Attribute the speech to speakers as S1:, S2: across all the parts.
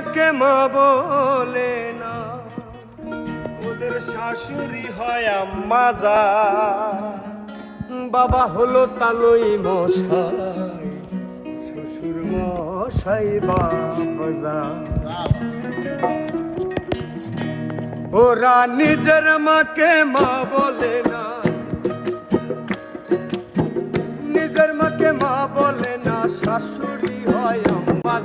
S1: মাকে মা বলে না। ওদের শাশুড়ি হয় আম্মা বাবা হলো তালই মশাই, শ্বশুর মশাই বাবা ওরা নিজের মাকে মা বলে না। নিজের মাকে মা বলে না, শাশুড়ি হয় আম্মা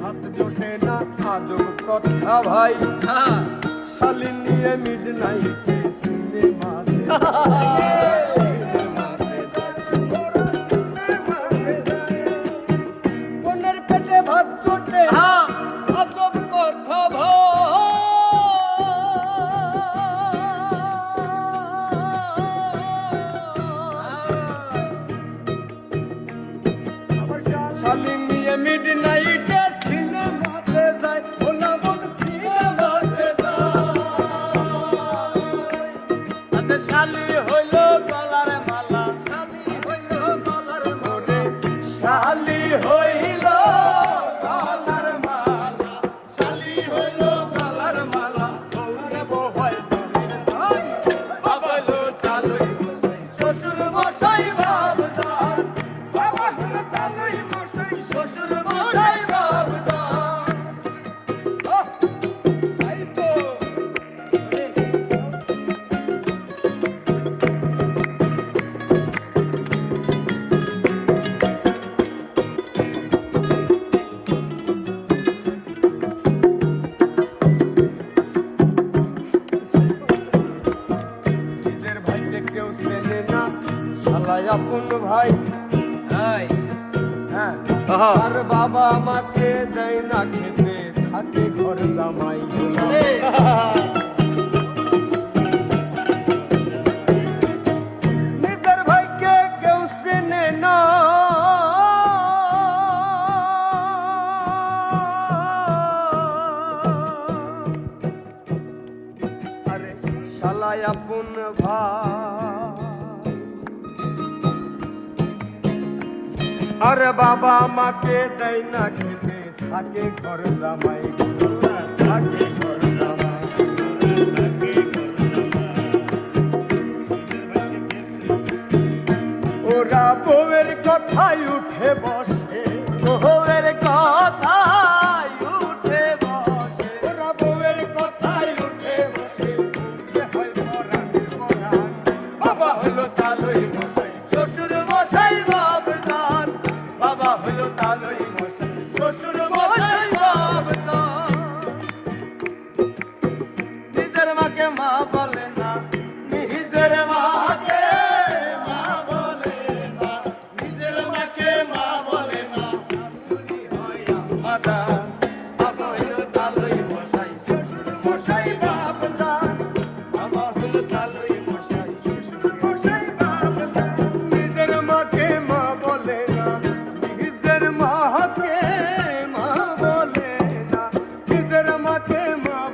S1: ভাত জোটে না আজব কথা ভাই। শালিন নিয়ে মিড নাইটে সিনেমাতে I'm আপন ভাই। হ্যাঁ। আর বাবা আমাকে দেয় না খেতে থাকে ঘর জামাই। নিজের ভাইকে কেউ চেনে না। আরে শালাই আপন ভাই। আরে বাবা আমাকে দেয় না খেতে। থাকে ঘর জামাই। থাকে ঘর জামাই। ওরা বউয়ের কথাই উঠে বসে। বউয়ের উঠে বসে। ওরা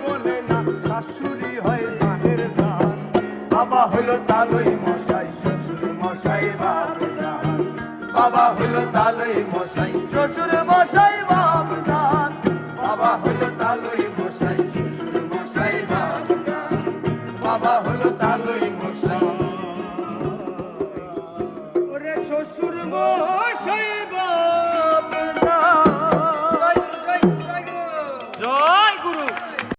S1: বলে না শাশুড়ি হয় জানের জান বাবা হলো তালই মশাই শ্বশুর মশাই শ্বশুর মহাশয়